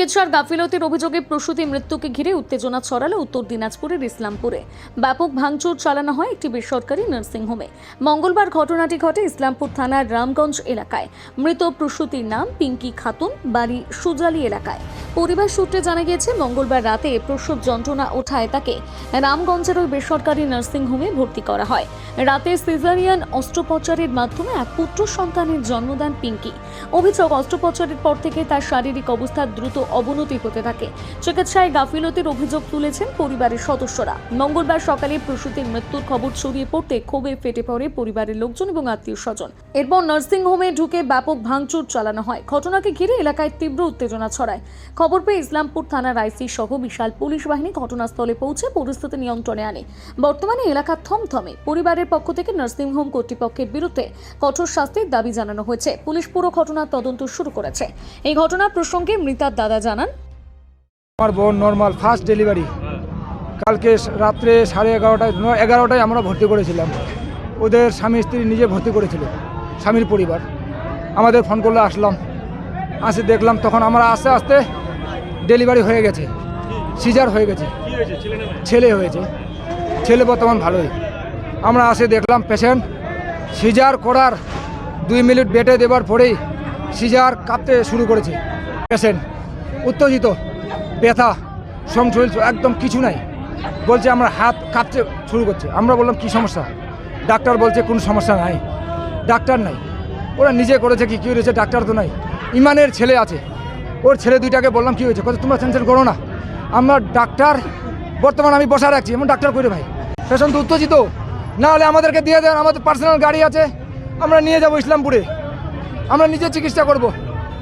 চিকিৎসার গাফিলতির অভিযোগে প্রসূতি মৃত্যুকে ঘিরে উত্তেজনা ছড়ালো উত্তর দিনাজপুরের ইসলামপুরে। ব্যাপক ভাঙচুর চালানো হয় একটি বেসরকারি নার্সিংহোমে মঙ্গলবার ঘটনাটি ঘটে ইসলামপুর থানার রামগঞ্জ এলাকায়। মৃত প্রসূতির নাম পিঙ্কি খাতুন, বাড়ি সুজালি এলাকায়। পরিবার সূত্রে জানা গিয়েছে, মঙ্গলবার রাতে প্রসব যন্ত্রণা ওঠায় তাকে রামগঞ্জের ওই বেসরকারি নার্সিংহোমে ভর্তি করা হয়। রাতে সিজারিয়ান অস্ত্রোপচারের মাধ্যমে এক পুত্র সন্তানের জন্ম দেন পিঙ্কি। অভিযোগ, অস্ত্রোপচারের পর থেকে তার শারীরিক অবস্থার দ্রুত অবনতি হতে থাকে। চিকিৎসায় গাফিলতির অভিযোগ তুলেছেন পরিবারের সদস্যরা। মঙ্গলবার সকালে প্রসূতির মৃত্যুর খবর ছড়িয়ে পড়তে ক্ষোভে ফেটে পড়ে পরিবারের লোকজন এবং আত্মীয় স্বজন এরপর নার্সিংহোমে ঢুকে ব্যাপক ভাঙচুর চালানো হয়। ঘটনাকে ঘিরে এলাকায় তীব্র উত্তেজনা ছড়ায়। খবর পেয়ে ইসলামপুর থানার আইসি সহ বিশাল পুলিশ বাহিনী ঘটনাস্থলে পৌঁছে পরিস্থিতি নিয়ন্ত্রণে আনে। বর্তমানে এলাকা থমথমে। পরিবারের পক্ষ থেকে নার্সিংহোম কর্তৃপক্ষের বিরুদ্ধে কঠোর শাস্তির দাবি জানানো হয়েছে। পুলিশ পুরো ঘটনার তদন্ত শুরু করেছে। এই ঘটনা প্রসঙ্গে মৃতার দাদা জানান, আমার বোন নর্মাল ফার্স্ট ডেলিভারি কালকে রাত্রে সাড়ে এগারোটায় এগারোটায় আমরা ভর্তি করেছিলাম। ওদের স্বামী, স্ত্রী নিজে ভর্তি করেছিল, স্বামীর পরিবার। আমাদের ফোন করলে, আসলাম। আসে দেখলাম, তখন আমরা আস্তে আস্তে ডেলিভারি হয়ে গেছে। সিজার হয়ে গেছে। ছেলে হয়েছে। ছেলে বর্তমান ভালোই। আমরা আসে দেখলাম পেশেন্ট সিজার করার দুই মিনিট বেটে দেবার পরেই সিজার কাঁপতে শুরু করেছে। পেশেন্ট উত্তেজিত, ব্যথা সংশরীর একদম কিছু নাই। বলছে আমরা হাত কাঁপতে শুরু করছে। আমরা বললাম, কি সমস্যা? ডাক্তার বলছে, কোনো সমস্যা নাই। ডাক্তার নাই। ওরা নিজে করেছে কি, কী হয়েছে ডাক্তার তো নাই। ইমানের ছেলে আছে। ওর ছেলে দুইটাকে বললাম, কি হয়েছে? কথা তোমরা টেনশন করো না। আমার ডাক্তার, বর্তমান আমি বসা রাখছি এমন ডাক্তার করে ভাই? পেশেন্ট তো উত্তেজিত। না হলে আমাদেরকে দিয়ে দেন, আমাদের পার্সোনাল গাড়ি আছে, আমরা নিয়ে যাব ইসলামপুরে। আমরা নিজে চিকিৎসা করব।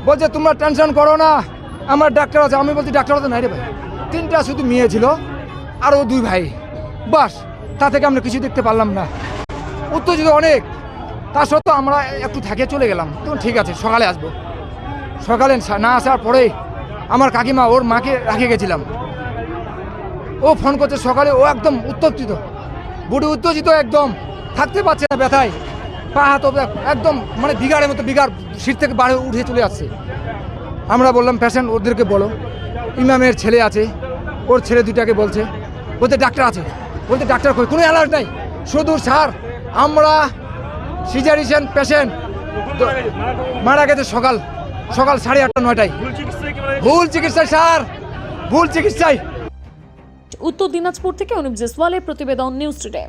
বলছে, তোমরা টেনশন করো না, আমার ডাক্তার আছে। আমি বলছি, ডাক্তার তো নাই রে ভাই? তিনটা শুধু মেয়ে ছিল আর ও দুই ভাই। বাস, তা থেকে আমরা কিছু দেখতে পারলাম না। উত্তেজিত অনেক। তা সত্ত্বেও আমরা একটু থাকে চলে গেলাম। তো ঠিক আছে, সকালে আসব। সকালে না আসার পরে আমার কাকিমা ওর মাকে রাখে গেছিলাম। ও ফোন করছে সকালে, ও একদম উত্তেজিত। বুড়ি উত্তেজিত একদম। থাকতে পারছে না ব্যথায়। পা হাত একদম মানে বিঘাড়ের মতো বিঘার সিট থেকে বাড়ি উঠে চলে আসছে। আমরা বললাম, পেশেন্ট, ওদেরকে বলো। ইমামের ছেলে আছে। ওর ছেলে দুটাকে বলছে। বলতে ডাক্তার আছে। বলতে ডাক্তার কই? কোনো অ্যালার্ট নাই। শুধু স্যার, আমরা সিজারিশন পেশেন্ট। মারা গেছে সকাল। সকাল সাড়ে আটটা নয়টায়। ভুল চিকিৎসায় স্যার। ভুল চিকিৎসায়। উত্তর দিনাজপুর থেকে অনুপ জেসওয়ালের প্রতিবেদন নিউজ টুডে।